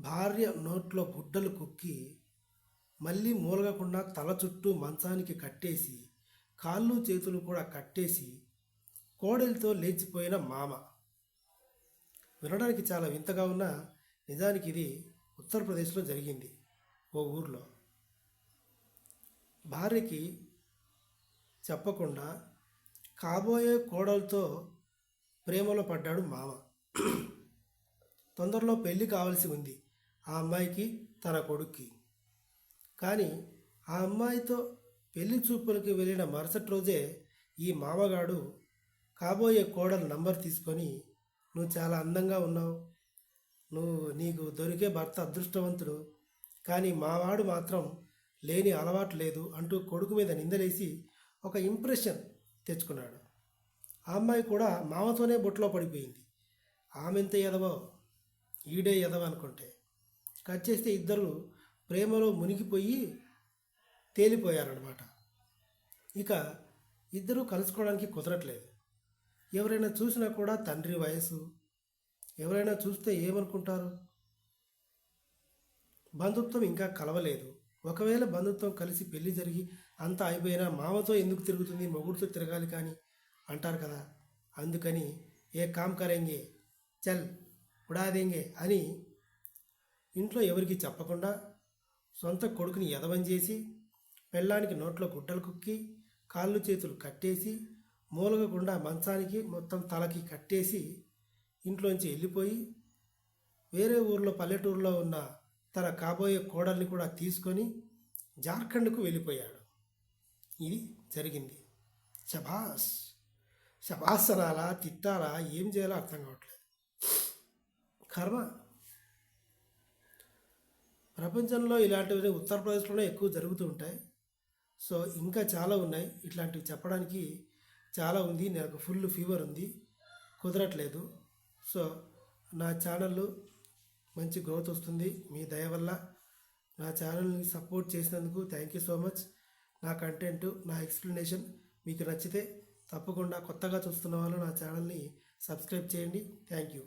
భార్య నోట్లో గుడ్డలు కుక్కి మళ్ళీ మూలగకుండా తల చుట్టూ మంచానికి కట్టేసి కాళ్ళు చేతులు కూడా కట్టేసి కోడలితో లేచిపోయిన మామ. వినడానికి చాలా వింతగా ఉన్నా నిజానికి ఇది ఉత్తరప్రదేశ్లో జరిగింది ఓ ఊర్లో. భార్యకి చెప్పకుండా కాబోయే కోడలతో ప్రేమలో పడ్డాడు మామ. తొందరలో పెళ్ళి కావాల్సి ఉంది. ఆ అమ్మాయికి తన కొడుక్కి. కానీ ఆ అమ్మాయితో పెళ్ళి చూపులకి వెళ్ళిన మరుసటి రోజే ఈ మామగాడు కాబోయే కోడలు నంబర్ తీసుకొని నువ్వు చాలా అందంగా ఉన్నావు. నువ్వు నీకు దొరికే భర్త అదృష్టవంతుడు. కానీ మావాడు మాత్రం లేని అలవాటు లేదు అంటూ కొడుకు మీద నిందలేసి ఒక ఇంప్రెషన్ తెచ్చుకున్నాడు. ఆ అమ్మాయి కూడా మామతోనే బొట్లో పడిపోయింది. ఆమెంత ఎదవో? ఈడే ఎదవ అనుకుంటే కట్ చేస్తే ఇద్దరు ప్రేమలో మునిగిపోయి తేలిపోయారనమాట ఇక ఇద్దరూ కలుసుకోవడానికి కుదరట్లేదు. ఎవరైనా చూసినా కూడా తండ్రి వయసు ఎవరైనా చూస్తే ఏమనుకుంటారు? బంధుత్వం ఇంకా కలవలేదు. ఒకవేళ బంధుత్వం కలిసి పెళ్ళి జరిగి అంతా అయిపోయినా మామతో ఎందుకు తిరుగుతుంది మొగుడితో తిరగాలి కానీ అంటారు కదా. అందుకని ఏ కామ్ కరేంగే చల్ ఉడాదేంగే అని ఇంట్లో ఎవరికి చెప్పకుండా సొంత కొడుకుని ఎదవం చేసి పెళ్ళానికి నోట్లో గుడ్డలు కుక్కి కాళ్ళు చేతులు కట్టేసి మూలగకుండా మంచానికి మొత్తం తలకి కట్టేసి ఇంట్లోంచి వెళ్ళిపోయి వేరే ఊర్లో పల్లెటూరులో ఉన్న తన కాబోయే కోడల్ని కూడా తీసుకొని జార్ఖండ్కు వెళ్ళిపోయాడు. ఇది జరిగింది. శభాష్ శభాసనాలా తిట్టాలా ఏం చేయాలో అర్థం కావట్లేదు. కర్మ! ప్రపంచంలో ఇలాంటివి ఉత్తరప్రదేశ్లోనే ఎక్కువ జరుగుతూ ఉంటాయి. సో ఇంకా చాలా ఉన్నాయి. ఇట్లాంటివి చెప్పడానికి చాలా ఉంది. నాకు ఫుల్ ఫీవర్ ఉంది. కుదరట్లేదు. సో నా ఛానల్ మంచి గ్రోత్ వస్తుంది. మీ దయ వల్ల నా ఛానల్ని సపోర్ట్ చేసినందుకు థ్యాంక్ యూ సో మచ్. నా కంటెంట్ నా ఎక్స్ప్లెనేషన్ మీకు నచ్చితే తప్పకుండా కొత్తగా చూస్తున్న వాళ్ళు నా ఛానల్ని సబ్స్క్రైబ్ చేయండి. Thank you.